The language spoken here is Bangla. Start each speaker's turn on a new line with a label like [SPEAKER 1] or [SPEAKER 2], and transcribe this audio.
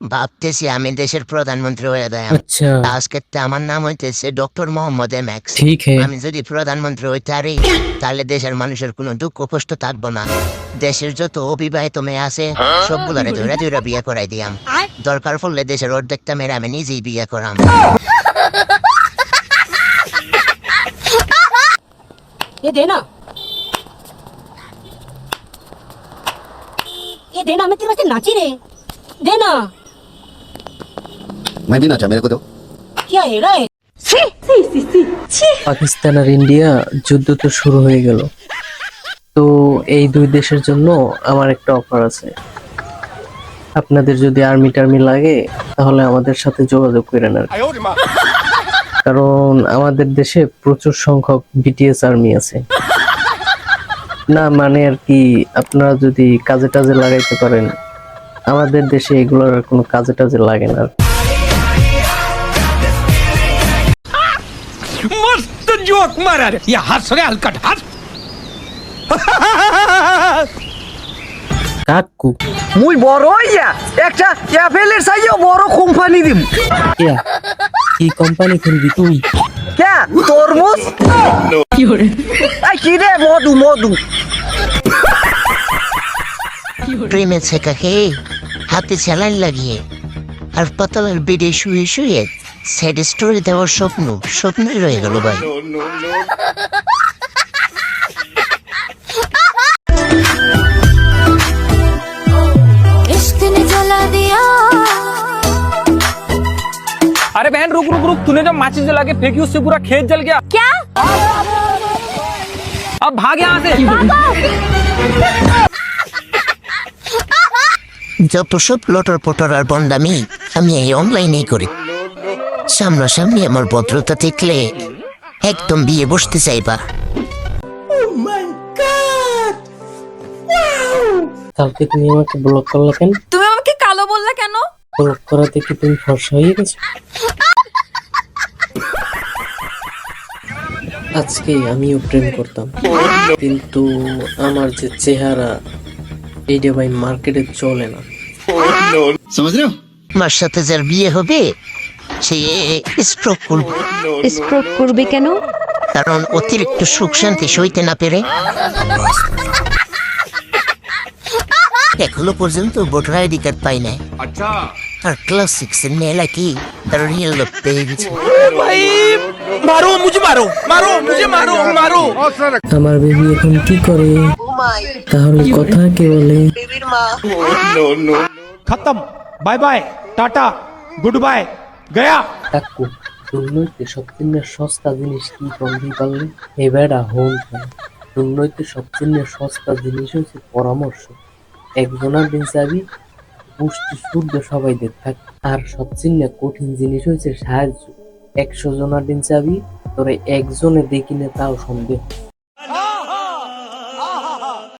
[SPEAKER 1] ভাবতেছি আমি দেশের প্রধানমন্ত্রী হয়ে দেয়
[SPEAKER 2] আচ্ছা।
[SPEAKER 1] আজকে আমার নাম হইতেছে ডক্টর মোহাম্মদ এম এক্স। আমি যদি প্রধানমন্ত্রী হইতে পারি তাহলে দেশের মানুষের কোনো দুঃখ কষ্ট থাকব না। দেশের যত অবিবাহিত মেয়ে আছে সবগুলোরে ধরে ধরে বিয়ে করাই দিয়াম। দরকার পড়লে দেশের অর্ধেকটা মেয়েরা আমি নিজেই বিয়ে করাম।
[SPEAKER 3] এ দে না। এ দে না আমি তোর কাছে নাচি রে। দে না।
[SPEAKER 4] मैं भी नाचा मेरे को दो
[SPEAKER 3] क्या है रे
[SPEAKER 2] পাকিস্তান আর ইন্ডিয়া যুদ্ধ তো শুরু হয়ে গেল তো এই দুই দেশের জন্য আমার একটা অফার আছে আপনাদের যদি আর্মি টার্মি লাগে তাহলে আমাদের সাথে যোগাযোগ করেন আর কি। কারণ আমাদের দেশে প্রচুর সংখ্যক বিটিএস আর্মি আছে না মানে আর কি আপনারা যদি কাজে টাজে লাগাইতে পারেন আমাদের দেশে এগুলোর আর কোনো কাজে টাজে লাগে না
[SPEAKER 5] મસ્ત જોક મારા રે યા હસ રે હલકટ હસ
[SPEAKER 2] কাকু।
[SPEAKER 6] মুই বড় হইয়া একটা অ্যাপেলের সাইজেও বড় কোম্পানি দিম।
[SPEAKER 2] কি? কোম্পানি খুলবি তুই?
[SPEAKER 6] কে? তরমুজ? কি হরে আই কি রে মধু মধু?
[SPEAKER 1] প্রেমে শেখা হে হাতে স্যালাইন লাগিয়ে আর পাতলার বেডে শুয়ে শুয়ে স্যাড স্টোরি দেওয়ার স্বপ্ন স্বপ্নই রয়ে গেল ভাই
[SPEAKER 7] इश्क ने जला दिया
[SPEAKER 5] अरे बहन रुक रुक रुक तूने जब माचिस जला के फेंकी उससे पूरा खेत जल गया
[SPEAKER 7] क्या
[SPEAKER 5] अब भाग यहाँ से
[SPEAKER 1] যত সব লটর পটর আর বন্ডামি আমি এই অনলাইনেই করি সামনাসামনি আমার ভদ্রতা দেখলে একদম বিয়ে বসতে চাইবা।
[SPEAKER 2] oh কালকে তুমি আমাকে ব্লক করলে কেন?
[SPEAKER 7] তুমি আমাকে কালো বললে কেন?
[SPEAKER 2] ব্লক তুমি ফর্সা হয়ে গেছো। আজকে আমিও প্রেম করতাম কিন্তু আমার যে চেহারা এইটা ভাই মার্কেটে চলে না।
[SPEAKER 4] oh
[SPEAKER 1] আমার সাথে যার বিয়ে হবে সে স্ট্রোক করবে
[SPEAKER 8] স্ট্রোক করবে কেন
[SPEAKER 1] কারণ অতিরিক্ত সুখ শান্তি সইতে না পেরে এখনও পর্যন্ত ভোটার আইডি কার্ড পাই নাই আর ক্লাস সিক্স এর মেলা কি তার রিয়েল লোক পেয়ে গেছে
[SPEAKER 5] মারো মুঝে মারো মারো মুঝে মারো মারো
[SPEAKER 2] আমার বেবি এখন কি করে তাহলে কথা কে বলে
[SPEAKER 5] খতম bye bye tata good bye गया
[SPEAKER 2] কাকু দুর্নৈতে সবচেয়ে সস্তা জিনিস কি কমবি পারলে? এবারটা হোম দুর্নৈতে সবচেয়ে সস্তা জিনিস হচ্ছে পরামর্শ। একজনের দিন চাবি পুষ্টি শুদ্ধ সবাইদের থাক। আর সবচেয়ে কঠিন জিনিস হচ্ছে সাহায্য। একশো জনের দিন চাবি তোরে একজনে দেখি না তাও সন্দেহ।